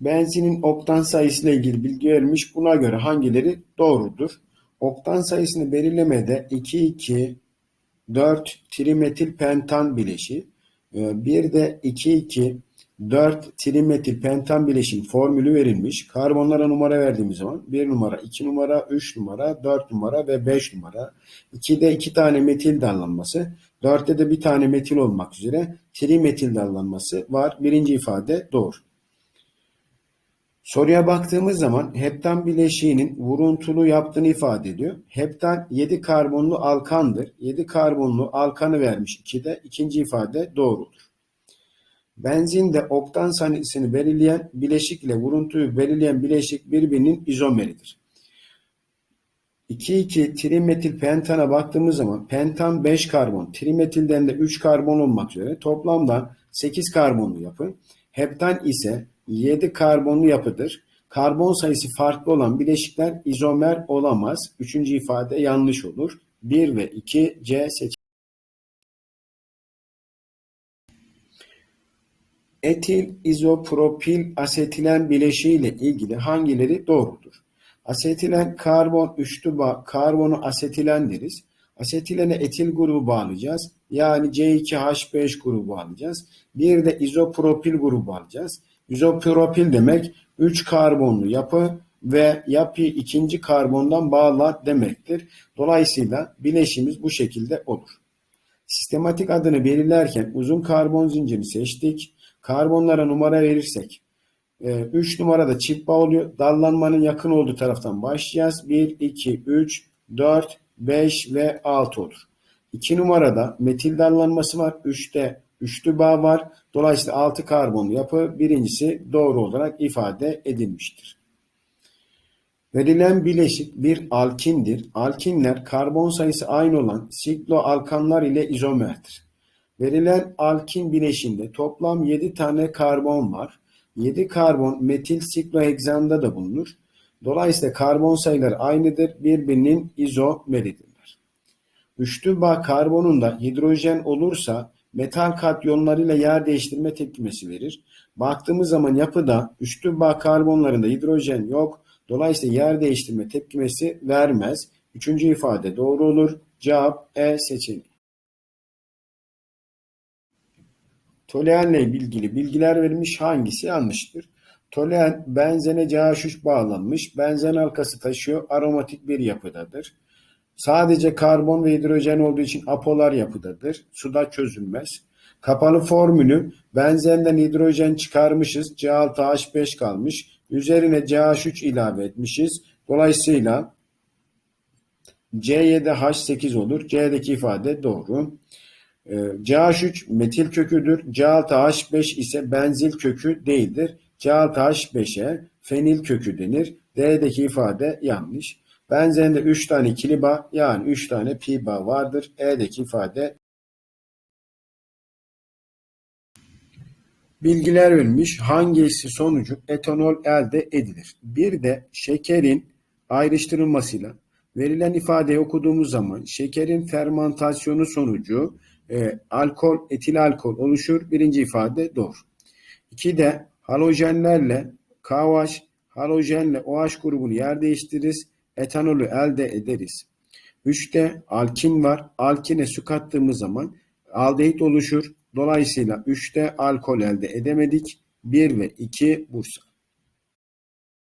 Benzinin oktan sayısıyla ilgili bilgi verilmiş. Buna göre hangileri doğrudur? Oktan sayısını belirlemede 2,2 4 trimetil pentan bileşiği, e, bir de 2,2 4 trimetil pentan bileşiğin formülü verilmiş. Karbonlara numara verdiğimiz zaman 1 numara, 2 numara, 3 numara, 4 numara ve 5 numara. 2'de 2 tane metil dallanması, 4'te de bir tane metil olmak üzere trimetil dallanması var. Birinci ifade doğru. Soruya baktığımız zaman heptan bileşiğinin vuruntulu yaptığını ifade ediyor. Heptan 7 karbonlu alkandır. 7 karbonlu alkanı vermiş 2'de. İkinci ifade doğrudur. Benzinde oktan sayısını belirleyen bileşik ile vuruntuyu belirleyen bileşik birbirinin izomeridir. 2,2 trimetil pentana baktığımız zaman pentan 5 karbon, trimetilden de 3 karbon olmak üzere toplamda 8 karbonlu yapı. Heptan ise 7 karbonlu yapıdır. Karbon sayısı farklı olan bileşikler izomer olamaz. Üçüncü ifade yanlış olur. 1 ve 2 C seçeneği. Etil izopropil asetilen bileşiği ile ilgili hangileri doğrudur? Asetilen karbon üçlü bağ, karbonu asetilen deriz. Asetilene etil grubu bağlayacağız. Yani C2H5 grubu bağlayacağız. Bir de izopropil grubu bağlayacağız. İzopropil demek 3 karbonlu yapı ve yapıyı ikinci karbondan bağla demektir. Dolayısıyla bileşimiz bu şekilde olur. Sistematik adını belirlerken uzun karbon zincirini seçtik. Karbonlara numara verirsek 3 numarada çift bağ oluyor. Dallanmanın yakın olduğu taraftan başlayacağız. 1, 2, 3, 4, 5 ve 6 olur. 2 numarada metil dallanması var. 3'te üçlü bağ var. Dolayısıyla 6 karbonlu yapı birincisi doğru olarak ifade edilmiştir. Verilen bileşik bir alkindir. Alkinler karbon sayısı aynı olan sikloalkanlar ile izomerdir. Verilen alkin bileşinde toplam 7 tane karbon var. 7 karbon metil sikloheksanında da bulunur. Dolayısıyla karbon sayıları aynıdır. Birbirinin izomeridirler. Üçlü bağ karbonunda hidrojen olursa metal katyonlarıyla yer değiştirme tepkimesi verir. Baktığımız zaman yapıda üçlü bağ karbonlarında hidrojen yok. Dolayısıyla yer değiştirme tepkimesi vermez. Üçüncü ifade doğru olur. Cevap E seçeneği. Toluenle ilgili bilgiler verilmiş hangisi yanlıştır? Toluen benzene CH3 bağlanmış. Benzen halkası taşıyor. Aromatik bir yapıdadır. Sadece karbon ve hidrojen olduğu için apolar yapıdadır. Suda çözülmez. Kapalı formülü benzenden hidrojen çıkarmışız. C6H5 kalmış. Üzerine CH3 ilave etmişiz. Dolayısıyla C7H8 olur. C'deki ifade doğru. Ee, CH3 metil köküdür. C6H5 ise benzil kökü değildir. C6H5'e fenil kökü denir. D'deki ifade yanlış. Benzerinde 3 tane ikili bağ yani 3 tane pi bağ vardır. E'deki ifade bilgiler verilmiş. Hangisi sonucu etanol elde edilir? Bir de şekerin ayrıştırılmasıyla verilen ifadeyi okuduğumuz zaman şekerin fermentasyonu sonucu e, alkol, etil alkol oluşur. Birinci ifade doğru. İki de halojenlerle KOH, halojenle OH grubunu yer değiştiririz. Etanolü elde ederiz. Üçte alkin var. Alkine su kattığımız zaman aldehit oluşur. Dolayısıyla üçte alkol elde edemedik. Bir ve iki Bursa.